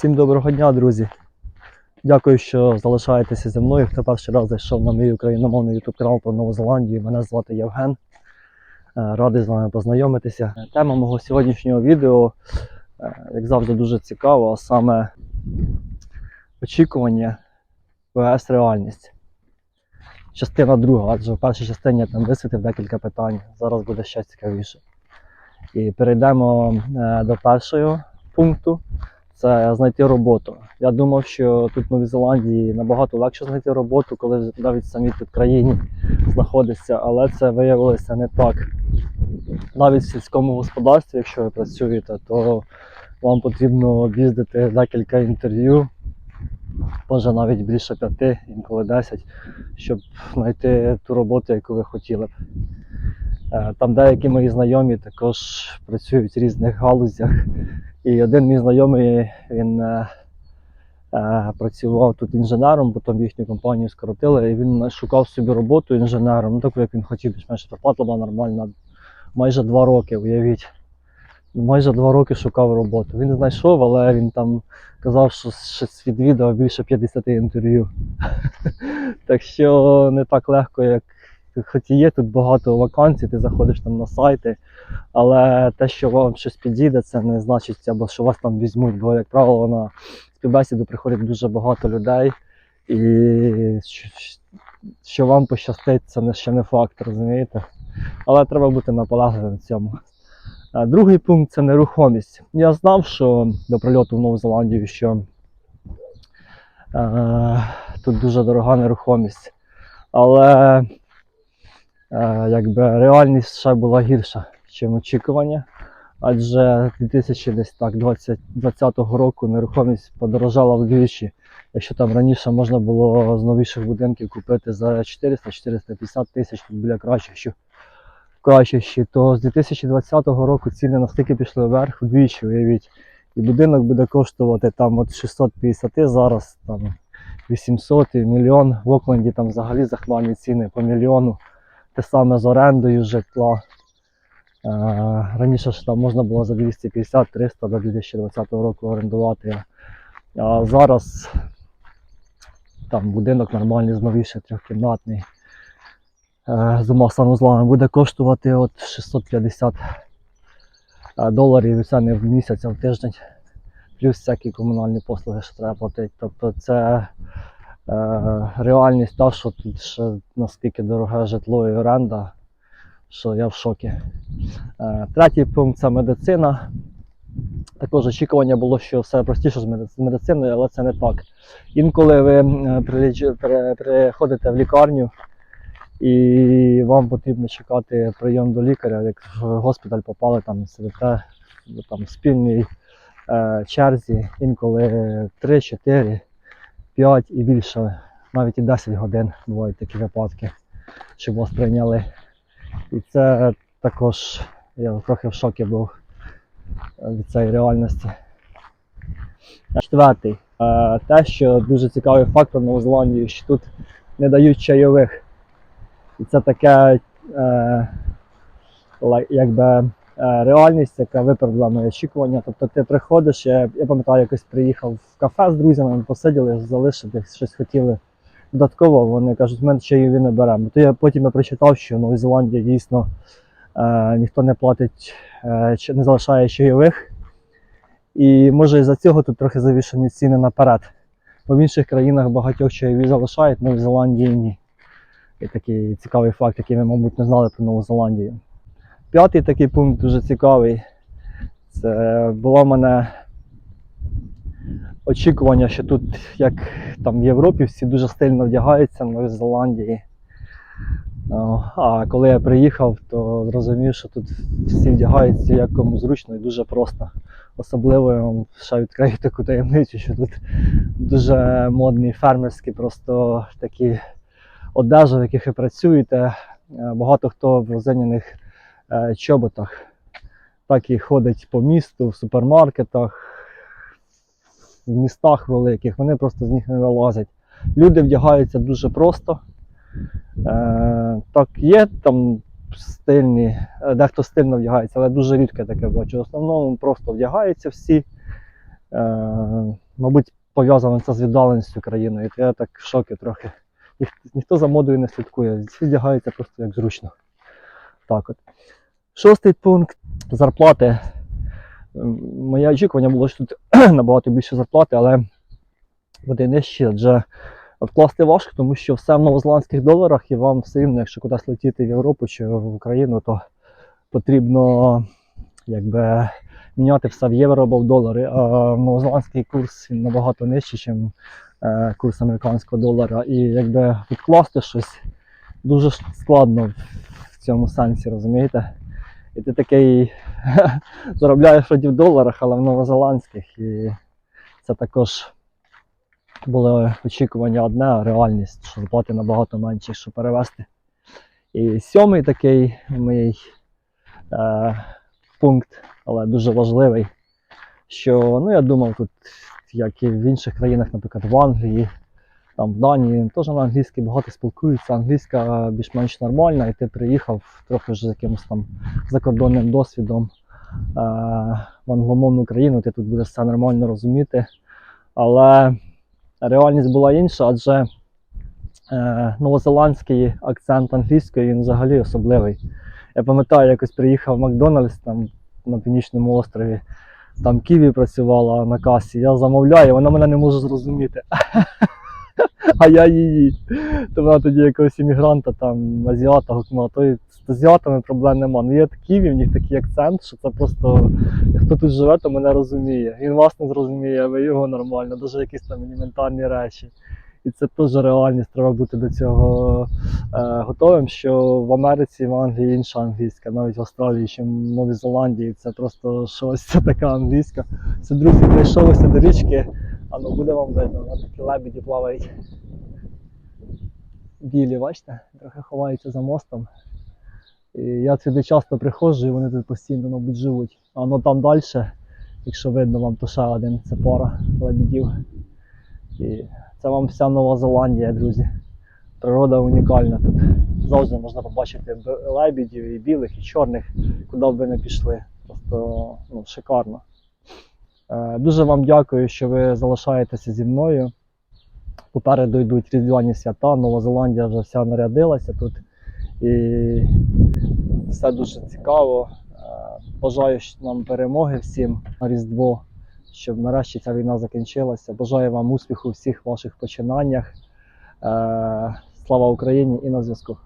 Всім доброго дня, друзі. Дякую, що залишаєтеся зі мною. Хто перший раз зайшов на мій україномовний YouTube канал про Нову Зеландію. Мене звати Євген. Е, Радий з вами познайомитися. Тема мого сьогоднішнього відео, е, як завжди, дуже цікава, а саме очікування vs реальність. Частина друга, адже в першій частині я там висвітив декілька питань. Зараз буде ще цікавіше. І перейдемо е, до першого пункту це знайти роботу. Я думав, що тут в Новій Зеландії набагато легше знайти роботу, коли навіть самі тут в країні знаходишся, але це виявилося не так. Навіть в сільському господарстві, якщо ви працюєте, то вам потрібно об'їздити декілька інтерв'ю, може навіть більше п'яти, інколи десять, щоб знайти ту роботу, яку ви хотіли б. Е, Там деякі мої знайомі також працюють в різних галузях. І один мій знайомий він е, е, працював тут інженером, потім їхню компанію скоротили, і він шукав собі роботу інженером, ну таку, як він хотів, більш-менш зарплата була нормальна. Майже два роки, уявіть. Майже два роки шукав роботу. Він знайшов, але він там казав, що щось відвідав більше 50 інтерв'ю. так що не так легко, як хоч і є тут багато вакансій, ти заходиш там на сайти, але те, що вам щось підійде, це не значить, або що вас там візьмуть, бо, як правило, на співбесіду приходить дуже багато людей, і що, вам пощастить, це не- ще не факт, розумієте? Але треба бути наполегливим в цьому. Другий пункт це нерухомість. Я знав, що до прильоту в Нову Зеландію, що е, тут дуже дорога нерухомість. Але якби реальність ще була гірша, ніж очікування. Адже 2020 року нерухомість подорожала вдвічі. Якщо там раніше можна було з новіших будинків купити за 400-450 тисяч, тут біля кращих, кращих, то з 2020 року ціни настільки пішли вверх вдвічі, уявіть. І будинок буде коштувати там от 650 зараз, там 800 і мільйон. В Окленді там взагалі захмарні ціни по мільйону. Те саме з орендою житла. Е, Раніше ж там можна було за 250-300 до 2020 року орендувати. А зараз там будинок нормальний, зновіше трьохкімнатний. е, З двома санузлами буде коштувати от 650 е, доларів і це не в місяць, а в тиждень. Плюс всякі комунальні послуги, що треба платити. Тобто це реальність та, що тут ще наскільки дороге житло і оренда, що я в шокі. Е, Третій пункт це медицина. Також очікування було, що все простіше з медициною, але це не так. Інколи ви при- приходите в лікарню і вам потрібно чекати прийом до лікаря, як в госпіталь попали, там сидите там, в спільній е, черзі, інколи 3, 4, 5 і більше, навіть і 10 годин бувають такі випадки, щоб вас прийняли. І це також я трохи в шокі був е, від цієї реальності. Четвертий. Е, Те, що дуже цікавий фактор Нової Зеландії, що тут не дають чайових. І це таке е, якби, реальність, яка виправдала мої очікування. Тобто ти приходиш, я, я пам'ятаю, якось приїхав в кафе з друзями, ми посиділи, залишили, щось хотіли додатково, вони кажуть, ми чайові не беремо. То я потім я прочитав, що в Новій Зеландії дійсно е, ніхто не платить, е, не залишає чайових. І може із-за цього тут трохи завішені ціни наперед. Бо в інших країнах багатьох чайові залишають, в Новій Зеландії ні. І такий цікавий факт, який ви, мабуть, не знали про Нову Зеландію. П'ятий такий пункт дуже цікавий. Це було в мене очікування, що тут, як там в Європі, всі дуже стильно вдягаються в Новій Зеландії. А коли я приїхав, то зрозумів, що тут всі вдягаються як кому зручно і дуже просто. Особливо я вам ще відкрию таку таємницю, що тут дуже модні фермерські просто такі одежа, в яких ви працюєте. Е, Багато хто в розиняних е, чоботах так і ходить по місту, в супермаркетах, в містах великих, вони просто з них не вилазять. Люди вдягаються дуже просто. Е, так, є там стильні, е, дехто стильно вдягається, але дуже рідко таке бачу. В основному просто вдягаються всі. Е, мабуть, пов'язано це з віддаленістю країною. Я так в шокі трохи. Ніхто за модою не слідкує, всі вдягаються просто як зручно. Так от. Шостий пункт зарплати. Моє очікування було, що тут набагато більше зарплати, але вони нижчі, адже вкласти важко, тому що все в новозеландських доларах, і вам все рівно, якщо кудись летіти в Європу чи в Україну, то потрібно якби міняти все в євро або в долари. А новозеландський курс набагато нижчий, ніж е, курс американського долара. І якби відкласти щось дуже складно в цьому сенсі, розумієте? І ти такий заробляєш вроді в доларах, але в новозеландських. І це також було очікування одне, а реальність, що зарплати набагато менші, що перевести. І сьомий такий мій е, пункт, але дуже важливий, що ну, я думав, тут, як і в інших країнах, наприклад, в Англії, там в Данії, теж на англійській багато спілкуються, англійська більш-менш нормальна, і ти приїхав трохи вже з якимось там закордонним досвідом е, в англомовну країну, ти тут будеш все нормально розуміти. Але реальність була інша, адже е, новозеландський акцент англійської він взагалі особливий. Я пам'ятаю, якось приїхав в Макдональдс там на Північному острові, там Ківі працювала на касі. Я замовляю, вона мене не може зрозуміти. А я її. То вона тоді якогось іммігранта, там, азіата гукнула. То з азіатами проблем нема. Ну є Ківі, в них такий акцент, що це просто хто тут живе, то мене розуміє. Він вас не зрозуміє, а ви його нормально, навіть якісь там елементарні речі. І це теж реальність, треба бути до цього е, готовим, що в Америці, в Англії інша англійська, навіть в Австралії, чи в Новій Зеландії. Це просто щось це така англійська. Це друзі, прийшов ось до річки, а ну буде вам видно, на такі лебіді плавають. Білі, бачите, трохи ховаються за мостом. І я сюди часто приходжу, і вони тут постійно, мабуть, живуть. А ну там далі, якщо видно вам, то ще один, це пара лебідів. І це вам вся Нова Зеландія, друзі. Природа унікальна тут. Завжди можна побачити лебідів і білих, і чорних, куди б ви не пішли. Просто ну, шикарно. Е, Дуже вам дякую, що ви залишаєтеся зі мною. Попереду йдуть різдвяні свята, Нова Зеландія вже вся нарядилася тут. І все дуже цікаво. Е, Бажаю нам перемоги всім на Різдво, щоб нарешті ця війна закінчилася. Бажаю вам успіху у всіх ваших починаннях. Е, Слава Україні і на зв'язку.